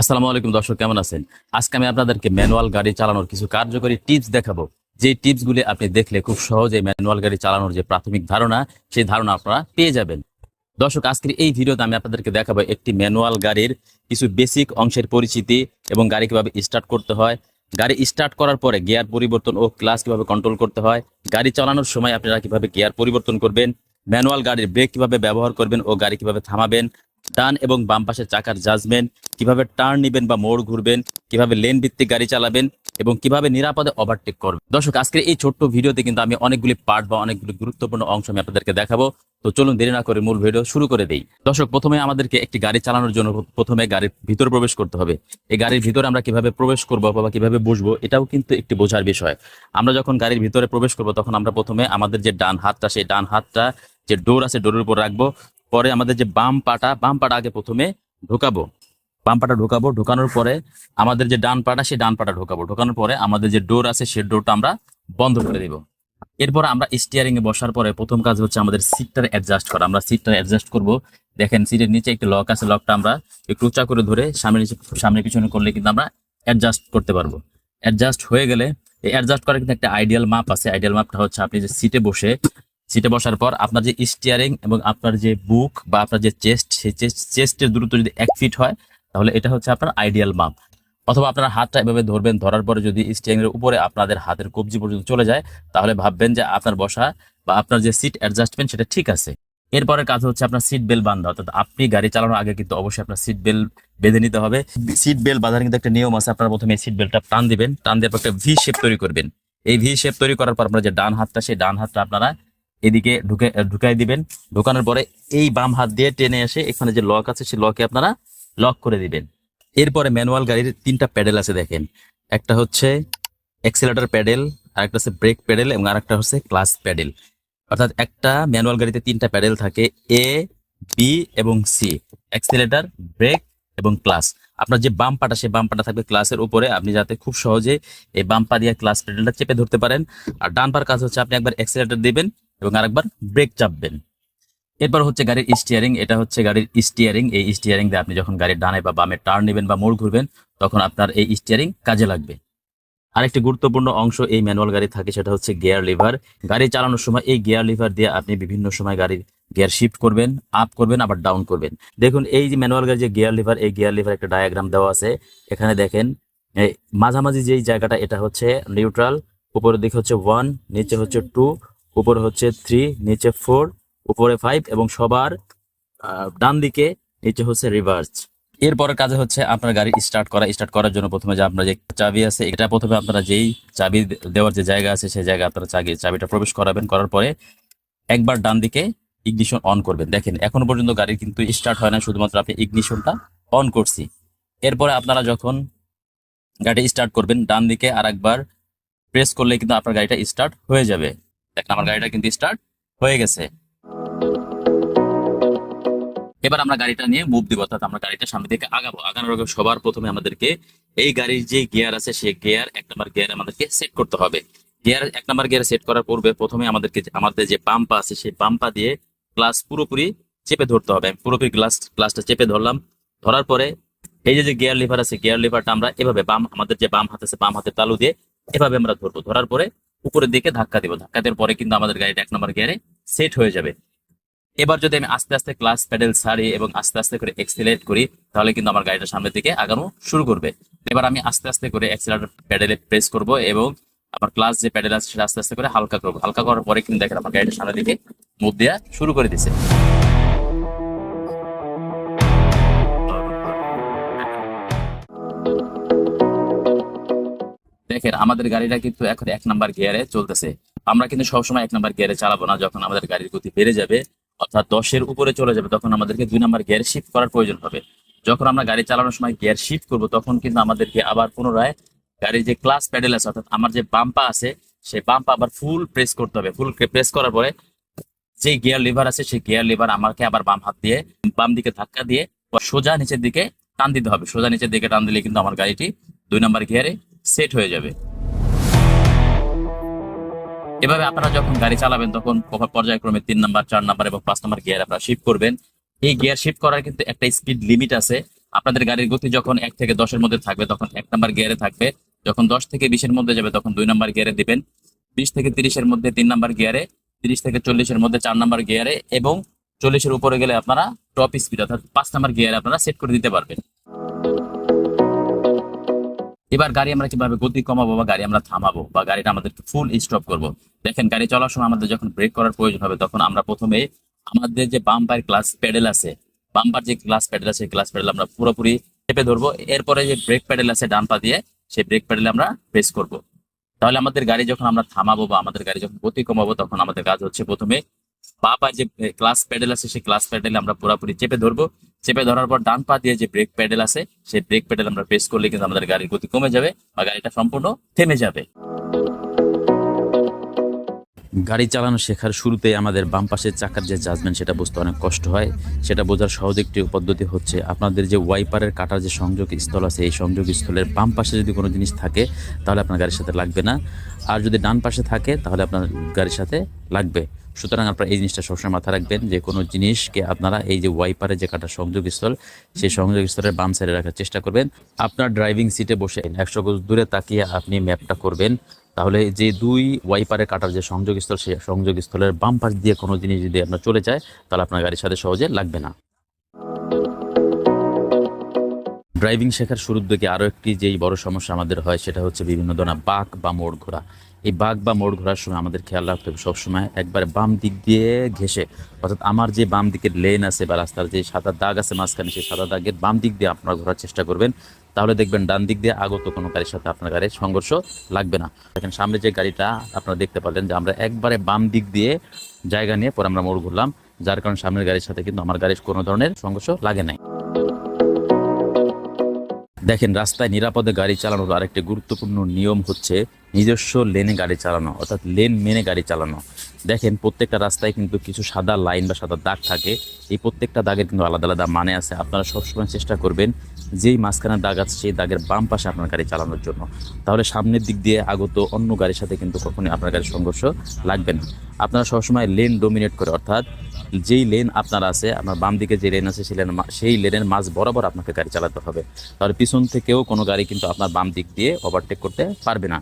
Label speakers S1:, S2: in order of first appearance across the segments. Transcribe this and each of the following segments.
S1: আসসালামু আলাইকুম দর্শক, কেমন আছেন? আজকে আমি আপনাদেরকে ম্যানুয়াল গাড়ি চালানোর কিছু কার্যকরী টিপস দেখাবো। যে টিপসগুলি আপনি দেখলে খুব সহজে ম্যানুয়াল গাড়ি চালানোর যে প্রাথমিক ধারণা, সেই ধারণা আপনারা পেয়ে যাবেন। দর্শক, আজকের এই ভিডিওতে আমি আপনাদেরকে দেখাবো একটি ম্যানুয়াল গাড়ির কিছু বেসিক অংশের পরিচিতি এবং গাড়ি কীভাবে স্টার্ট করতে হয়। গাড়ি স্টার্ট করার পরে গিয়ার পরিবর্তন ও ক্লাস কীভাবে কন্ট্রোল করতে হয়। গাড়ি চালানোর সময় আপনারা কীভাবে গিয়ার পরিবর্তন করবেন। ম্যানুয়াল গাড়ির ব্রেক কীভাবে ব্যবহার করবেন ও গাড়ি কীভাবে থামাবেন। ডান এবং বাম পাশে চাকার জাজমেন্ট কীভাবে টার্ন নেবেন বা মোড় ঘুরবেন, কীভাবে লেন ভিত্তিক গাড়ি চালাবেন এবং কীভাবে নিরাপদে ওভারটেক করবেন। দর্শক, আজকের এই ছোট্ট ভিডিওতে কিন্তু আমি অনেকগুলি পার্ট বা অনেকগুলি গুরুত্বপূর্ণ অংশ আমি আপনাদেরকে দেখাবো। তো চলুন দেরি না করে মূল ভিডিও শুরু করে দেই। দর্শক, প্রথমে আমাদেরকে একটি গাড়ি চালানোর জন্য প্রথমে গাড়ির ভিতরে প্রবেশ করতে হবে। এই গাড়ির ভিতরে আমরা কীভাবে প্রবেশ করব বা কীভাবে বসবো, এটাও কিন্তু একটি বোঝার বিষয়। আমরা যখন গাড়ির ভিতরে প্রবেশ করব, তখন আমরা প্রথমে আমাদের যে ডান হাতটা, সেই ডান হাতটা যে ডোর আছে ডোরের উপর রাখব। পরে আমাদের যে বাম পাটা বাম পাটা আগে প্রথমে ঢোকাবো। বাম পাটা ঢোকাবো, ঢোকানোর পরে আমাদের যে ডান পাটা, সেই ডান পাটা ঢোকাবো। ঢোকানোর পরে আমাদের যে ডোর আছে, সেই ডোরটা আমরা বন্ধ করে দিব। এরপর আমরা স্টিয়ারিং এ বসার পরে প্রথম কাজ হচ্ছে আমাদের সিটটার অ্যাডজাস্ট করা। আমরা সিটটা অ্যাডজাস্ট করব। দেখেন সিটের নিচে একটি লক আছে। লকটা আমরা একটু উঁচা করে ধরে সামনে সামনে পিছনে করলে কিন্তু আমরা অ্যাডজাস্ট করতে পারব। অ্যাডজাস্ট হয়ে গেলে, এই অ্যাডজাস্ট করার কিন্তু একটা আইডিয়াল মাপ আছে। আইডিয়াল মাপটা হচ্ছে আপনি যে সিটে বসে সিটে বসার পর আপনার যে স্টিয়ারিং এবং আপনার যে বুক বা আপনার যে চেস্ট সেই চেস্টের দূরত্ব যদি এক ফিট হয়, তাহলে এটা হচ্ছে আপনার আইডিয়াল মাপ। অথবা আপনার হাতটা এভাবে ধরবেন, ধরার পরে যদি স্টিয়ারিং এর উপরে আপনাদের হাতের কবজি পর্যন্ত চলে যায়, তাহলে ভাববেন যে আপনার বসা বা আপনার যে সিট অ্যাডজাস্টমেন্ট সেটা ঠিক আছে। এরপরে কাজ হচ্ছে আপনার সিট বেল্ট বান্ধা অর্থাৎ আপনি গাড়ি চালানোর আগে কিন্তু অবশ্যই আপনার সিট বেল্ট বেঁধে নিতে হবে। সিট বেল্ট বাঁধার কিন্তু একটা নিয়ম আছে, আপনার প্রথমে সিট বেল্টটা টান দিবেন, টান দেওয়ার পর একটা ভি শেপ তৈরি করবেন। এই ভি শেপ তৈরি করার পর আপনার যে ডান হাতটা, সেই ডান হাতটা আপনারা এদিকে ঢুকে ঢুকাই দিবেন। ঢুকানোর পরে এই বাম হাত দিয়ে টেনে এসে এখানে যে লক আছে, সেই লকে আপনারা লক করে দিবেন। এরপরে ম্যানুয়াল গাড়ির তিনটা প্যাডেল আছে দেখেন। একটা হচ্ছে এক্সেলেটর প্যাডেল আর একটা হচ্ছে ব্রেক প্যাডেল এবং আরেকটা হচ্ছে ক্লাস প্যাডেল। অর্থাৎ একটা ম্যানুয়াল গাড়িতে তিনটা প্যাডেল থাকে, এ, বি এবং সি। এক্সেলেটর ব্রেক এবং ক্লাস আপনার যে বাম পাটা, সেই বাম পাটা থাকবে ক্লাসের উপরে। আপনি যাতে খুব সহজে এই বাম পা দিয়ে ক্লাস প্যাডেলটা চেপে ধরতে পারেন। আর ডান পার কাজ হচ্ছে আপনি একবার এক্সেলেটর দিবেন। এবং আরেকবার ব্রেক চাপবেন। এরপর হচ্ছে গাড়ির স্টিয়ারিং এটা হচ্ছে গাড়ির স্টিয়ারিং এই স্টিয়ারিং দিয়ে আপনি যখন গাড়ির ডানে বা বামে টার্ন নেবেন বা মোড় ঘুরবেন, তখন আপনার এই স্টিয়ারিং কাজে লাগবে। আরেকটি গুরুত্বপূর্ণ অংশ এই ম্যানুয়াল গাড়ি থাকে, সেটা হচ্ছে গিয়ার লিভার গাড়ি চালানোর সময় এই গিয়ার লিভার দিয়ে আপনি বিভিন্ন সময় গাড়ির গিয়ার শিফট করবেন আপ করবেন, আবার ডাউন করবেন। দেখুন, এই যে ম্যানুয়াল গাড়ি যে গিয়ার লিভার এই গিয়ার লিভার একটা ডায়াগ্রাম দেওয়া আছে। এখানে দেখেন মাঝামাঝি যেই জায়গাটা, এটা হচ্ছে নিউট্রাল উপরের দিকে হচ্ছে ওয়ান নিচে হচ্ছে টু উপরে হচ্ছে থ্রি নিচে ফোর উপরে ফাইভ এবং সবার ডান দিকে, নিচে হচ্ছে রিভার্স এরপরের কাজে হচ্ছে আপনার গাড়ি স্টার্ট করা। স্টার্ট করার জন্য প্রথমে যে আপনার যে চাবি আছে, এটা প্রথমে আপনারা যেই চাবি দেওয়ার যে জায়গা আছে, সেই জায়গায় আপনারা চাবি, চাবিটা প্রবেশ করাবেন। করার পরে একবার ডান দিকে ইগনিশন অন করবেন। দেখেন, এখনও পর্যন্ত গাড়ি কিন্তু স্টার্ট হয় না, শুধুমাত্র আপনি ইগনিশনটা অন করছি। এরপরে আপনারা যখন গাড়ি স্টার্ট করবেন, ডান দিকে আর একবার প্রেস করলে কিন্তু আপনার গাড়িটা স্টার্ট হয়ে যাবে। দেখেন আমার গাড়িটা কিন্তু স্টার্ট হয়ে গেছে। এবার আমরা গাড়িটা নিয়ে মুভ দিব, অর্থাৎ আমরা গাড়িটা সামনে দিকে আগাবো। আগানোর আগে সবার প্রথমে আমাদেরকে এই গাড়ির যে গিয়ার আছে, সেই গিয়ার এক নম্বর গিয়ার আমাদেরকে সেট করতে হবে। গিয়ার এক নম্বর গিয়ার সেট করার পূর্বে প্রথমে আমাদেরকে আমাদের যে পাম্পা আছে, সেই পাম্পা দিয়ে ক্লাস পুরোপুরি চেপে ধরতে হবে। পুরোপুরি গ্লাস ক্লাসটা চেপে ধরলাম। ধরার পরে এই যে গিয়ার লিভার আছে গিয়ার লিভারটা আমরা এভাবে বাম আমাদের যে বাম হাত আছে, বাম হাতের তালু দিয়ে এভাবে আমরা ধরবো। ধরার পরে উপরের দিকে ধাক্কা দিব। ধাক্কা দেওয়ার পরে কিন্তু আমাদের গাড়িটা এক নম্বর গিয়ারে সেট হয়ে যাবে। এবার যদি আমি আস্তে আস্তে ক্লাস প্যাডেল ছাড়ি এবং আস্তে আস্তে করে এক্সিলেট করি, তাহলে কিন্তু আমার গাড়িটা সামনের দিকে আগানো শুরু করবে। এবার আমি আস্তে আস্তে করে এক্সিলেটর প্যাডেলে প্রেস করব এবং আমার ক্লাস যে প্যাডেল আছে সেটা আস্তে আস্তে করে হালকা করব। হালকা করার পরে কিন্তু দেখেন আমার গাড়িটা সামনের দিকে মুভ দেওয়া শুরু করে দিছে। দেখেন, আমাদের গাড়িটা কিন্তু এখন এক নাম্বার গিয়ারে চলতেছে। আমরা কিন্তু সবসময় এক নাম্বার গিয়ারে চালাবো না, যখন আমাদের গাড়ির গতি বেড়ে যাবে, অর্থাৎ দশের উপরে চলে যাবে, তখন আমাদেরকে দুই নাম্বার গিয়ার শিফট করার প্রয়োজন হবে। যখন আমরা গাড়ি চালানোর সময় গিয়ার শিফট করব, তখন কিন্তু আমাদেরকে আবার পুনরায় গাড়ির যে ক্লাস প্যাডেল আছে, অর্থাৎ আমার যে বাম্পা আছে, সেই বাম্পা আবার ফুল প্রেস করতে হবে। ফুল প্রেস করার পরে যে গিয়ার লিভার আছে, সেই গিয়ার লিভার আমাকে আবার বাম হাত দিয়ে, বাম দিকে ধাক্কা দিয়ে সোজা নিচের দিকে টান দিতে হবে। সোজা নিচের দিকে টান দিলে কিন্তু আমার গাড়িটি দুই নাম্বার গিয়ারে সেট হয়ে যাবে। এভাবে আপনারা যখন গাড়ি চালাবেন, তখন পর্যায়ক্রমে তিন নাম্বার, চার নাম্বার এবং পাঁচ নাম্বার গিয়ার আপনারা শিফট করবেন। এই গিয়ার শিফট করার কিন্তু একটা স্পিড লিমিট আছে। আপনাদের গাড়ির গতি যখন এক থেকে দশের মধ্যে থাকবে, তখন এক নাম্বার গিয়ারে থাকবে। যখন দশ থেকে বিশের মধ্যে যাবে, তখন দুই নাম্বার গিয়ারে দিবেন। বিশ থেকে তিরিশের মধ্যে তিন নাম্বার গিয়ারে, তিরিশ থেকে চল্লিশের মধ্যে চার নাম্বার গিয়ারে এবং চল্লিশের উপরে গেলে আপনারা টপ স্পিড অর্থাৎ পাঁচ নাম্বার গিয়ারে আপনারা সেট করে দিতে পারবেন। এবার গাড়ি আমরা কীভাবে গতি কমাবো বা গাড়ি আমরা থামাবো বা গাড়িটা আমাদের ফুল স্টপ করব? দেখেন, গাড়ি চলার সময় আমাদের যখন ব্রেক করার প্রয়োজন হবে, তখন আমরা প্রথমে আমাদের যে বাম্পার ক্লাস প্যাডেল আছে বাম্পার যে ক্লাস প্যাডেল আছে ক্লাস প্যাডেল আমরা পুরোপুরি চেপে ধরবো। এরপরে যে ব্রেক প্যাডেল আছে ডান পা দিয়ে, সেই ব্রেক প্যাডেলে আমরা প্রেস করব। তাহলে আমাদের গাড়ি যখন আমরা থামাবো বা আমাদের গাড়ি যখন গতি কমাবো, তখন আমাদের কাজ হচ্ছে প্রথমে বা যে ক্লাস প্যাডেল আছে, সেই ক্লাস প্যাডেল আমরা পুরোপুরি চেপে ধরবো। চেপে ধরার পর ডান পা দিয়ে যে ব্রেক প্যাডেল আছে, সেই ব্রেক প্যাডেল আমরা প্রেস করলে কিন্তু আমাদের গাড়ির গতি কমে যাবে বা গাড়িটা সম্পূর্ণ থেমে যাবে। গাড়ি চালানো শেখার শুরুতে আমাদের বাম পাশের চাকার যে জাজমেন্ট সেটা বুঝতে অনেক কষ্ট হয়। সেটা বোঝার সহজ একটি পদ্ধতি হচ্ছে আপনাদের যে ওয়াইপারের কাটার যে সংযোগ স্থল আছে, এই সংযোগ স্থলের বাম পাশে যদি কোনো জিনিস থাকে, তাহলে আপনার গাড়ির সাথে লাগবে না। আর যদি ডান পাশে থাকে, তাহলে আপনার গাড়ির সাথে লাগবে। সুতরাং আপনারা এই জিনিসটা সবসময় মাথায় রাখবেন যে কোনো জিনিসকে আপনারা এই যে ওয়াইপারে যে কাটা সংযোগ স্থল, সেই সংযোগ স্থলের বাম সাইডে রাখার চেষ্টা করবেন। আপনার ড্রাইভিং সিটে বসে একশো গজ দূরে তাকিয়ে আপনি ম্যাপটা করবেন। তাহলে যে দুই ওয়াইপারে কাটার যে সংযোগ স্থল সেই সংযোগ স্থলের বাম পাশ দিয়ে কোনো জিনিস যদি আপনার চলে যায়, তাহলে আপনার গাড়ির সাথে সহজে লাগবে না। ড্রাইভিং শেখার শুরুর দিকে আরও একটি যেই বড় সমস্যা আমাদের হয়, সেটা হচ্ছে বিভিন্ন ধরনের বাঁক বা মোড় ঘোরা। এই বাঘ বা মোড় ঘোরার সময় আমাদের খেয়াল রাখতে হবে সবসময় একবারে বাম দিক দিয়ে ঘেসে অর্থাৎ আমার যে বাম দিকের লেন আছে বা রাস্তার যে সাদা দাগ আছে মাঝখানে, সেই সাদা দাগের বাম দিক দিয়ে আপনারা ঘোরার চেষ্টা করবেন। তাহলে দেখবেন ডান দিক দিয়ে আগত কোনো গাড়ির সাথে আপনার গাড়ির সংঘর্ষ লাগবে না। দেখেন সামনে যে গাড়িটা আপনারা দেখতে পারলেন যে আমরা একবারে বাম দিক দিয়ে জায়গা নিয়ে পরে আমরা মোড় ঘুরলাম, যার কারণে সামনের গাড়ির সাথে কিন্তু আমার গাড়ির কোনো ধরনের সংঘর্ষ লাগে নাই। দেখেন রাস্তায় নিরাপদে গাড়ি চালানোর আরেকটি গুরুত্বপূর্ণ নিয়ম হচ্ছে নিজস্ব লেনে গাড়ি চালানো, অর্থাৎ লেন মেনে গাড়ি চালানো। দেখেন, প্রত্যেকটা রাস্তায় কিন্তু কিছু সাদা লাইন বা সাদা দাগ থাকে। এই প্রত্যেকটা দাগের কিন্তু আলাদা আলাদা মানে আছে। আপনারা সবসময় চেষ্টা করবেন যেই মাঝখানে দাগ আছে, সেই দাগের বাম পাশে আপনার গাড়ি চালানোর জন্য। তাহলে সামনের দিক দিয়ে আগত অন্য গাড়ির সাথে কিন্তু কখনোই আপনার গাড়ির সংঘর্ষ লাগবে না। আপনারা সবসময় লেন ডোমিনেট করে, অর্থাৎ যেই লেন আপনার আছে, আপনার বাম দিকে যে লেন আছে, সেই লেন সেই লেনের মাঝ বরাবর আপনাকে গাড়ি চালাতে হবে। তাহলে পিছন থেকেও কোনো গাড়ি কিন্তু আপনার বাম দিক দিয়ে ওভারটেক করতে পারবে না।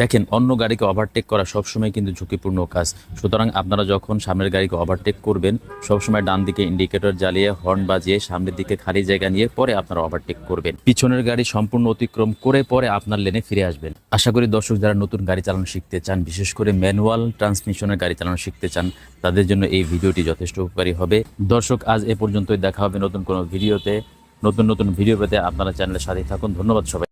S1: দেখেন, অন্য গাড়িকে ওভারটেক করা সবসময় কিন্তু ঝুঁকিপূর্ণ কাজ। সুতরাং আপনারা যখন সামনের গাড়িকে ওভারটেক করবেন, সবসময় ডান দিকে ইন্ডিকেটর জ্বালিয়ে হর্ন বাজিয়ে সামনের দিকে খালি জায়গা নিয়ে পরে আপনারা ওভারটেক করবেন। পিছনের গাড়ি সম্পূর্ণ অতিক্রম করে পরে আপনার লেনে ফিরে আসবেন। আশা করি দর্শক যারা নতুন গাড়ি চালানো শিখতে চান, বিশেষ করে ম্যানুয়াল ট্রান্সমিশনের গাড়ি চালানো শিখতে চান, তাদের জন্য এই ভিডিওটি যথেষ্ট উপকারী হবে। দর্শক, আজ এ পর্যন্তই। দেখা হবে নতুন কোনো ভিডিওতে। নতুন নতুন ভিডিও পেতে আপনারা চ্যানেলের সাথে থাকুন। ধন্যবাদ সবাই